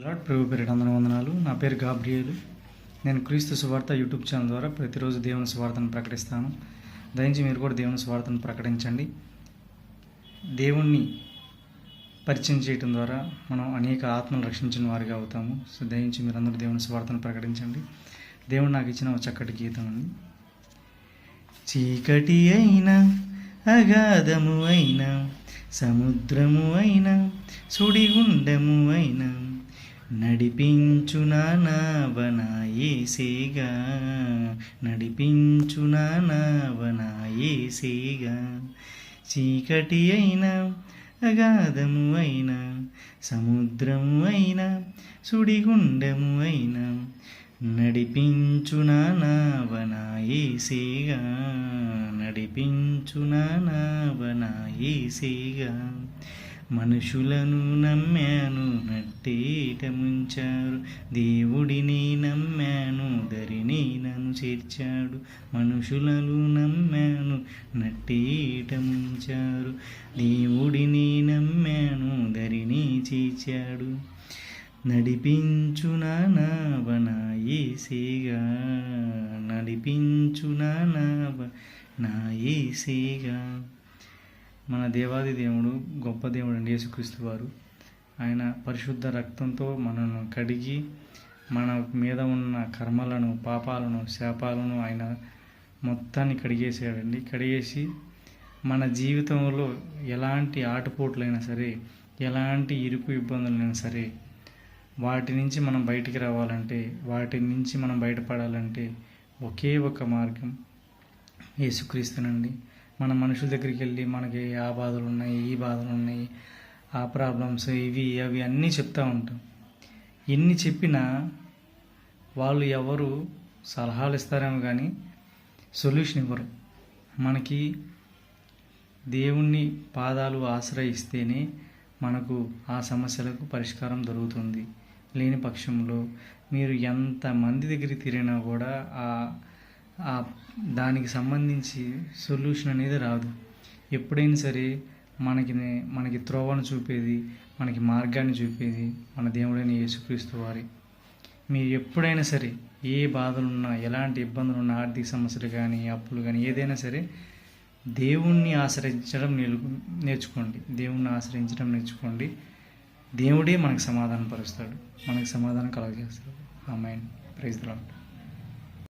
Lord ప్రభు పేరిట అందరి వందనాలు. నా పేరు గాబ్రియేలు. నేను క్రీస్తు సువార్త యూట్యూబ్ ఛానల్ ద్వారా ప్రతిరోజు దేవుని సువార్తను ప్రకటిస్తాను. దయించి మీరు కూడా దేవుని సువార్తను ప్రకటించండి. దేవుణ్ణి పరిచయం చేయటం ద్వారా మనం అనేక ఆత్మలు రక్షించిన వారిగా అవుతాము. సో దయించి మీరు అందరూ దేవుని సువార్తను ప్రకటించండి. దేవుడు నాకు ఇచ్చిన ఒక చక్కటి గీతం అండి. చీకటి అయినా అగాధము అయినా సముద్రము అయిన సుడిగుండము అయిన నడిపించునా నావనాయేసేగా నడిపించునా నావనాయేసేగా చీకటి అయినా అగాధము అయినా సముద్రము అయినా సుడిగుండము అయినా నడిపించునా నావనాయేసేగా నడిపించునా నావనాయేసేగా మనుషులను నమ్మాను నట్టేట దేవుడిని నమ్మాను దరిని నన్ను చేర్చాడు. మనుషులను నమ్మాను నట్టేట ముంచారు దేవుడిని నమ్మాను దరిని చేర్చాడు. నడిపించునా నావనాయేసేగా నడిపించునా నావ నాయేసేగా మన దేవాది దేవుడు గొప్ప దేవుడు అండి యేసుక్రీస్తు వారు ఆయన పరిశుద్ధ రక్తంతో మనను కడిగి మన మీద ఉన్న కర్మలను పాపాలను శాపాలను ఆయన మొత్తాన్ని కడిగేసాడండి కడిగేసి మన జీవితంలో ఎలాంటి ఆటుపోట్లైనా సరే ఎలాంటి ఇరుకు ఇబ్బందులైనా సరే వాటి నుంచి మనం బయటికి రావాలంటే వాటి నుంచి మనం బయటపడాలంటే ఒకే ఒక మార్గం యేసుక్రీస్తునండి. మన మనుషుల దగ్గరికి వెళ్ళి మనకి ఆ బాధలు ఉన్నాయి ఈ బాధలు ఉన్నాయి ఆ ప్రాబ్లమ్స్ ఇవి అవి అన్నీ చెప్తూ ఉంటాం. ఎన్ని చెప్పినా వాళ్ళు ఎవరు సలహాలు ఇస్తారేమో కానీ సొల్యూషన్ ఇవ్వరు. మనకి దేవుణ్ణి పాదాలు ఆశ్రయిస్తేనే మనకు ఆ సమస్యలకు పరిష్కారం దొరుకుతుంది. లేని పక్షంలో మీరు ఎంతమంది దగ్గరికి తిరిగినా కూడా ఆ ఆ దానికి సంబంధించి సొల్యూషన్ అనేది రాదు. ఎప్పుడైనా సరే మనకి మనకి త్రోవను చూపేది మనకి మార్గాన్ని చూపేది మన దేవుడైన యేసుక్రీస్తు వారి. మీరు ఎప్పుడైనా సరే ఏ బాధలున్నా ఎలాంటి ఇబ్బందులు ఉన్నా ఆర్థిక సమస్యలు కానీ అప్పులు కానీ ఏదైనా సరే దేవుణ్ణి ఆశ్రయించడం నేర్చు నేర్చుకోండి. దేవుణ్ణి ఆశ్రయించడం నేర్చుకోండి. దేవుడే మనకు సమాధానం పరుస్తాడు మనకు సమాధానం కలగజేస్తాడు. ఆ మైండ్ ప్రైజ్ లాడ్